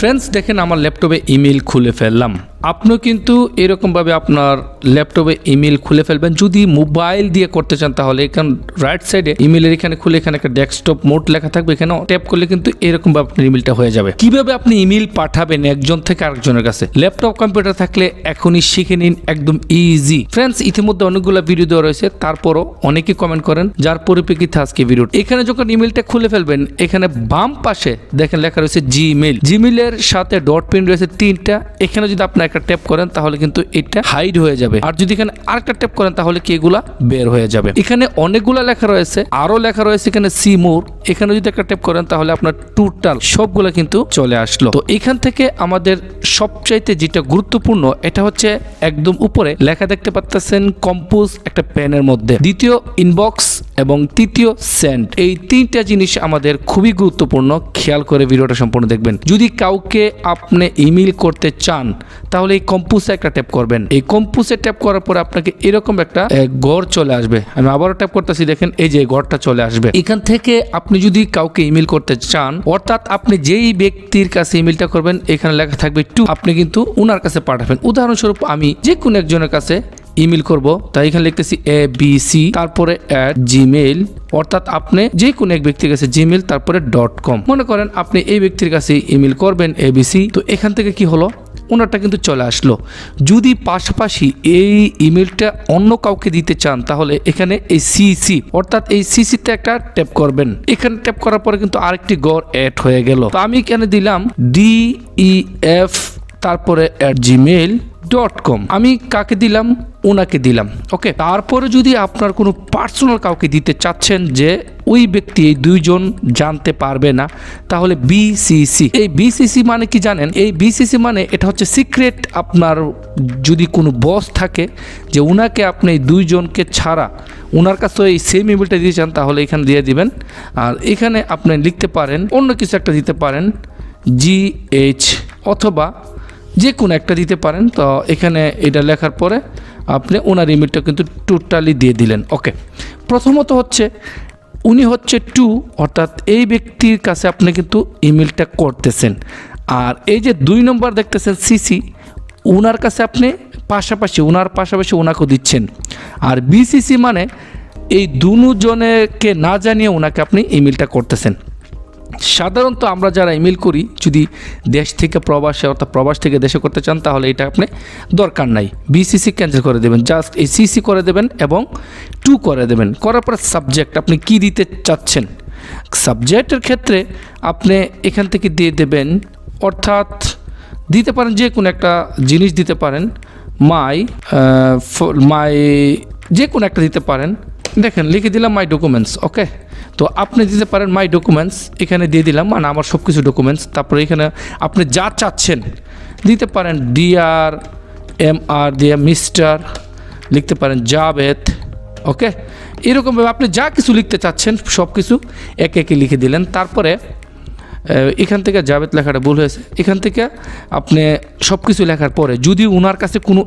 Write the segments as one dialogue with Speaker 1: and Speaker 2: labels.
Speaker 1: Friends দেখেন আমার ল্যাপটপে ইমেল খুলে ফেললাম। আপনিও কিন্তু এরকমভাবে আপনার ল্যাপটপে ইমেল খুলে ফেলবেন। যদি মোবাইল দিয়ে করতে চান তাহলে এখানে রাইট সাইডে ইমেলের এখানে খুলে এখানে একটা ডেস্কটপ মোড লেখা থাকবে। এখানে ট্যাপ করলে কিন্তু এরকমভাবে আপনার ইমেলটা হয়ে যাবে। কীভাবে আপনি ইমেল পাঠাবেন একজন থেকে আরেকজনের কাছে? ল্যাপটপ, কম্পিউটার থাকলে এখনই শিখে নিন একদম ইজি ফ্রেন্ডস ইতিমধ্যে অনেকগুলো ভিডিও দেওয়া রয়েছে। তারপরও অনেকেই কমেন্ট করেন, যার পরিপ্রেক্ষিতে আজকে ভিডিও এখানে যখন ইমেলটা খুলে ফেলবেন, এখানে বাম পাশে দেখেন লেখা রয়েছে জিমেল জিমেলের সাথে ডট পিন রয়েছে তিনটা। এখানে যদি আপনি একটা ট্যাপ করেন, তাহলে কিন্তু এটা হাইড হয়ে যাবে। আর যদি এখানে আরেকটা ট্যাপ করেন, তাহলে কি এগুলা বের হয়ে যাবে। এখানে অনেকগুলা লেখা রয়েছে, আরও লেখা রয়েছে এখানে সি মোর এখানে যদি একটা ট্যাপ করেন, তাহলে আপনার টোটাল সবগুলা কিন্তু চলে আসলো। তো এখান থেকে আমাদের সবচাইতে যেটা গুরুত্বপূর্ণ, এটা হচ্ছে একদম উপরে লেখা দেখতে পাচ্ছেন কম্পোজ একটা পেনের মধ্যে। দ্বিতীয় ইনবক্স এবং তৃতীয় সেন্ট। এই তিনটা জিনিস আমাদের খুবই গুরুত্বপূর্ণ। খেয়াল করে ভিডিওটা সম্পূর্ণ দেখবেন। যদি কাউকে আপনি ইমেল করতে চান, তাহলে এই কম্পোজে একটা ট্যাপ করবেন। এই কম্পোজে ট্যাপ করার পরে আপনাকে এরকম একটা গড় চলে আসবে। আমি আবারও ট্যাপ করতেছি, দেখেন এই যে গড়টা চলে আসবে। এখান থেকে আপনি যদি কাউকে ইমেল করতে চান, অর্থাৎ আপনি যেই ব্যক্তির কাছে ইমেলটা করবেন, এখানে লেখা থাকবে টু। আপনি কিন্তু ওনার কাছে পাঠাবেন। উদাহরণস্বরূপ আমি যে কোনো একজনের কাছে ইমেল করব। তাই এখানে লিখতেছি এ বি সি তারপরে অ্যাট জিমেইল অর্থাৎ আপনি যে কোনো এক ব্যক্তির কাছে জিমেল তারপরে ডট কম মনে করেন আপনি এই ব্যক্তির কাছে ইমেল করবেন এবিসি তো এখান থেকে কি হলো? ওনারটা কিন্তু চলে আসলো। যদি পাশাপাশি এই ইমেলটা অন্য কাউকে দিতে চান, তাহলে এখানে এই সিসি অর্থাৎ এই সিসিতে একটা ট্যাপ করবেন। এখানে ট্যাপ করার পরে কিন্তু আরেকটি গড় অ্যাড হয়ে গেল। তো আমি এখানে দিলাম ডি ই এফ তারপরে অ্যাট জিমেল ডট কম আমি কাকে দিলাম? ওনাকে দিলাম ওকে তারপরে যদি আপনার কোনো পার্সোনাল কাউকে দিতে চাচ্ছেন যে ওই ব্যক্তি, এই দুইজন জানতে পারবে না, তাহলে বিসিসি এই বিসিসি মানে কি জানেন? এই বিসিসি মানে এটা হচ্ছে সিক্রেট আপনার যদি কোনো বস থাকে যে ওনাকে আপনি এই দুইজনকে ছাড়া ওনার কাছে এই সেম ইমেলটা দিয়ে চান, তাহলে এখানে দিয়ে দিবেন। আর এখানে আপনি লিখতে পারেন, অন্য কিছু একটা দিতে পারেন জি এইচ অথবা যে কোনো একটা দিতে পারেন, তো এখানে এটা লেখার পরে আপনি ওনার ইমেলটা কিন্তু টোটালি দিয়ে দিলেন ওকে প্রথমত হচ্ছে, উনি হচ্ছে টু, অর্থাৎ এই ব্যক্তির কাছে আপনি কিন্তু ইমেলটা করতেছেন। আর এই যে দুই নম্বর দেখতেছেন সিসি ওনার কাছে আপনি পাশাপাশি ওনার পাশাপাশি ওনাকেও দিচ্ছেন। আর বিসিসি মানে এই দুজনেকে না জানিয়ে ওনাকে আপনি ইমেলটা করতেছেন। সাধারণত আমরা যারা ইমেল করি, যদি দেশ থেকে প্রবাসে অর্থাৎ প্রবাস থেকে দেশে করতে চান, তাহলে এটা আপনি দরকার নাই। বিসিসি ক্যান্সেল করে দেবেন। জাস্ট এই সিসি করে দেবেন এবং টু করে দেবেন। করার পর সাবজেক্ট আপনি কি দিতে চাচ্ছেন? সাবজেক্টের ক্ষেত্রে আপনি এখান থেকে দিয়ে দেবেন, অর্থাৎ দিতে পারেন যে কোনো একটা জিনিস দিতে পারেন। মাই মাই যে কোনো একটা দিতে পারেন। দেখেন, লিখে দিলাম মাই ডকুমেন্টস ওকে তো আপনি দিতে পারেন মাই ডকুমেন্টস এখানে দিয়ে দিলাম মানে আমার সব কিছু ডকুমেন্টস তারপরে এখানে আপনি যা চাচ্ছেন, দিতে পারেন ডিআর এম আর দিয়ে মিস্টার লিখতে পারেন জাভেদ ওকে এরকমভাবে আপনি যা কিছু লিখতে চাচ্ছেন সব কিছু একে একে লিখে দিলেন, তারপরে এখান থেকে জাভেদ লেখাটা ভুল হয়েছে। এখান থেকে আপনি সব কিছু লেখার পরে যদি ওনার কাছে কোনো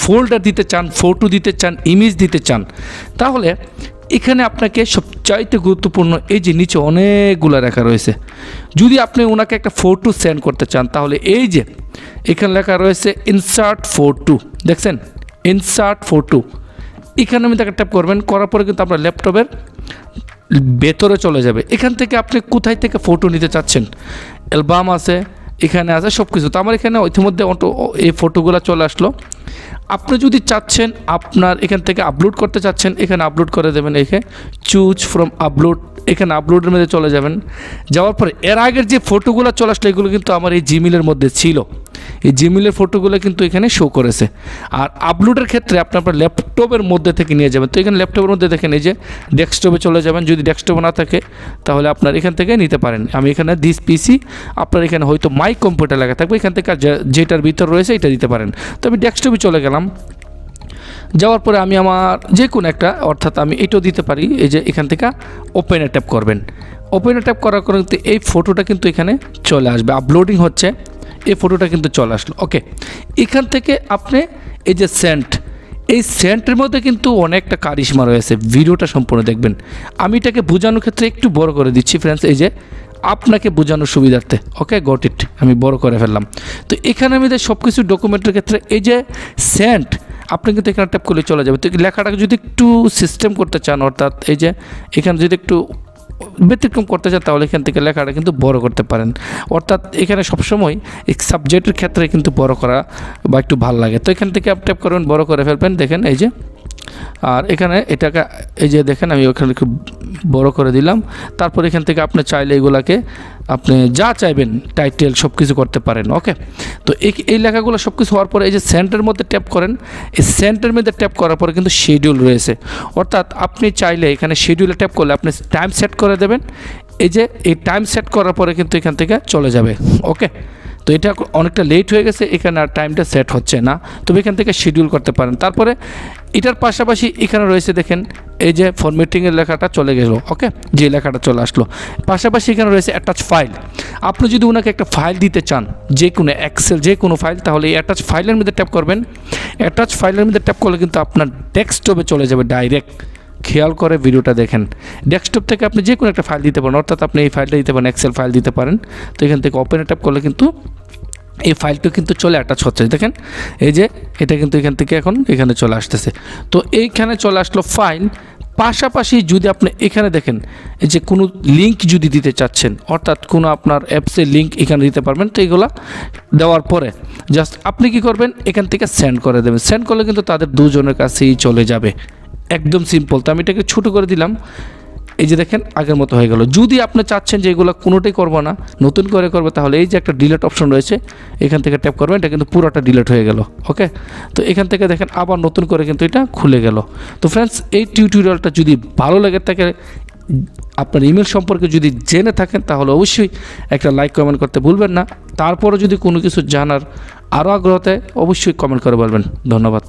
Speaker 1: ফোল্ডার দিতে চান ফটো দিতে চান ইমেজ দিতে চান, তাহলে এখানে আপনাকে সবচাইতে গুরুত্বপূর্ণ এই যে নিচে অনেকগুলো লেখা রয়েছে। যদি আপনি ওনাকে একটা ফটো সেন্ড করতে চান, তাহলে এই যে এখানে লেখা রয়েছে ইনসার্ট ফটো দেখছেন? ইনসার্ট ফটো এখানে আমি তাকে ট্যাপ করবেন, করার পরে কিন্তু আপনার ল্যাপটপের ভেতরে চলে যাবে। এখান থেকে আপনি কোথায় থেকে ফটো নিতে চাচ্ছেন? অ্যালবাম আছে, এখানে আছে সব কিছু তো আমার এখানে ইতিমধ্যে অটো এই ফটোগুলো চলে আসলো। আপনি যদি চাচ্ছেন, আপনার এখান থেকে আপলোড করতে চাচ্ছেন, এখানে আপলোড করে দেবেন এখানে চুজ ফ্রম আপলোড এখানে আপলোডের মধ্যে চলে যাবেন। যাওয়ার পরে এর আগের যে ফটোগুলো চলে আসলো, এগুলো কিন্তু আমার এই জিমেলের মধ্যে ছিল। এই জিমেলের ফটোগুলো কিন্তু এখানে শো করেছে। আর আপলোডের ক্ষেত্রে আপনি আপনার ল্যাপটপের মধ্যে থেকে নিয়ে যাবেন। তো এখানে ল্যাপটপের মধ্যে দেখেন, এই যে ডেস্কটপে চলে যাবেন। যদি ডেস্কটপে না থাকে, তাহলে আপনার এখান থেকে নিতে পারেন। আমি এখানে দিস পিসি আপনার এখানে হয়তো মাই কম্পিউটার লাগা থাকবে। এখান থেকে যেটার ভিতর রয়েছে, এটা দিতে পারেন। তো আমি ডেস্কটপে চলে গেলাম। যাওয়ার পরে আমি আমার যে কোনো একটা, অর্থাৎ আমি এটাও দিতে পারি, এই যে এখান থেকে ওপেনে ট্যাপ করবেন। ওপেনে ট্যাপ করার কিন্তু এই ফটোটা কিন্তু এখানে চলে আসবে। আপলোডিং হচ্ছে, এই ফটোটা কিন্তু চলে আসলো। ওকে এখান থেকে আপনি এই যে সেন্ট এই সেন্টের মধ্যে কিন্তু অনেকটা কারিশমা রয়েছে। ভিডিওটা সম্পূর্ণ দেখবেন। আমি এটাকে বোঝানোর ক্ষেত্রে একটু বড় করে দিচ্ছি ফ্রেন্ডস এই যে আপনাকে বোঝানোর সুবিধার্থে। ওকে গট ইট আমি বড় করে ফেললাম। তো এখানে আমি সব কিছু ডকুমেন্টের ক্ষেত্রে, এই যে সেন্ট আপনি কিন্তু এখানে ট্যাপ করলে চলে যাবে। তো লেখাটাকে যদি একটু সিস্টেম করতে চান, অর্থাৎ এই যে এখানে যদি একটু ব্যতিক্রম করতে চান, তাহলে এখান থেকে লেখাটা কিন্তু বড় করতে পারেন। অর্থাৎ এখানে সবসময় এই সাবজেক্টের ক্ষেত্রে কিন্তু বড় করা বা একটু ভালো লাগে। তো এখান থেকে আপ ট্যাপ করবেন, বড় করে ফেলবেন। দেখেন এই যে আর এখানে এটাকে, এই যে দেখেন, আমি ওখানে খুব বড় করে দিলাম। তারপর এখান থেকে আপনি চাইলে এগুলাকে, আপনি যা চাইবেন, টাইটেল সব কিছু করতে পারেন, ওকে? তো এই লেখাগুলো সব কিছু হওয়ার পরে এই যে সেন্টের মধ্যে ট্যাপ করেন, এই সেন্টের মধ্যে ট্যাপ করার পরে কিন্তু শিডিউল রয়েছে। অর্থাৎ আপনি চাইলে এখানে শিডিউলে ট্যাপ করলে আপনি টাইম সেট করে দেবেন। এই যে, এই টাইম সেট করার পরে কিন্তু এখান থেকে চলে যাবে, ওকে? তো এটা অনেকটা লেট হয়ে গেছে, এখানে আর টাইমটা সেট হচ্ছে না। তবে এখান থেকে শিডিউল করতে পারেন। তারপরে এটার পাশাপাশি এখানে রয়েছে দেখেন, এই যে ফরমেটিংয়ের লেখাটা চলে গেল ওকে যে লেখাটা চলে আসলো। পাশাপাশি এখানে রয়েছে অ্যাটাচ ফাইল আপনি যদি ওনাকে একটা ফাইল দিতে চান, যে কোনো এক্সেল যে কোনো ফাইল তাহলে এই অ্যাটাচ ফাইলের মধ্যে ট্যাপ করবেন। অ্যাটাচ ফাইলের মধ্যে ট্যাপ করলে কিন্তু আপনার ডেস্কটপে চলে যাবে ডাইরেক্ট খেয়াল করে ভিডিওটা দেখেন। ডেস্কটপ থেকে আপনি যে কোনো একটা ফাইল দিতে পারেন, অর্থাৎ আপনি এই ফাইলটা দিতে পারেন এক্সেল ফাইল দিতে পারেন। তো এখান থেকে ওপেন ট্যাপ করলে কিন্তু এই ফাইলটা কিন্তু চলে অ্যাটাচ হচ্ছে। দেখেন, এই যে এটা কিন্তু এখান থেকে এখন এখানে চলে আসতেছে। তো এইখানে চলে আসলো ফাইল পাশাপাশি যদি আপনি এখানে দেখেন, এই যে কোনো লিঙ্ক যদি দিতে চাচ্ছেন, অর্থাৎ কোনো আপনার অ্যাপসের লিঙ্ক এখানে দিতে পারবেন, তো এইগুলা দেওয়ার পরে জাস্ট আপনি কি করবেন? এখান থেকে সেন্ড করে দেবেন। সেন্ড করলে কিন্তু তাদের দুজনের কাছেই চলে যাবে। একদম সিম্পল তো আমি এটাকে ছোটো করে দিলাম। এই যে দেখেন, আগের মতো হয়ে গেল। যদি আপনি চাচ্ছেন যে এগুলো কোনোটাই করব না, নতুন করে করবে, তাহলে এই যে একটা ডিলেট অপশন রয়েছে, এখান থেকে ট্যাপ করবেন, এটা কিন্তু পুরোটা ডিলেট হয়ে গেল। ওকে তো এখান থেকে দেখেন, আবার নতুন করে কিন্তু এটা খুলে গেল। তো ফ্রেন্ডস এই টিউটোরিয়ালটা যদি ভালো লাগে থাকে, আপনার ইমেল সম্পর্কে যদি জেনে থাকেন, তাহলে অবশ্যই একটা লাইক কমেন্ট করতে ভুলবেন না। তারপরে যদি কোনো কিছু জানার আরও আগ্রহতে অবশ্যই কমেন্ট করে বলবেন। ধন্যবাদ।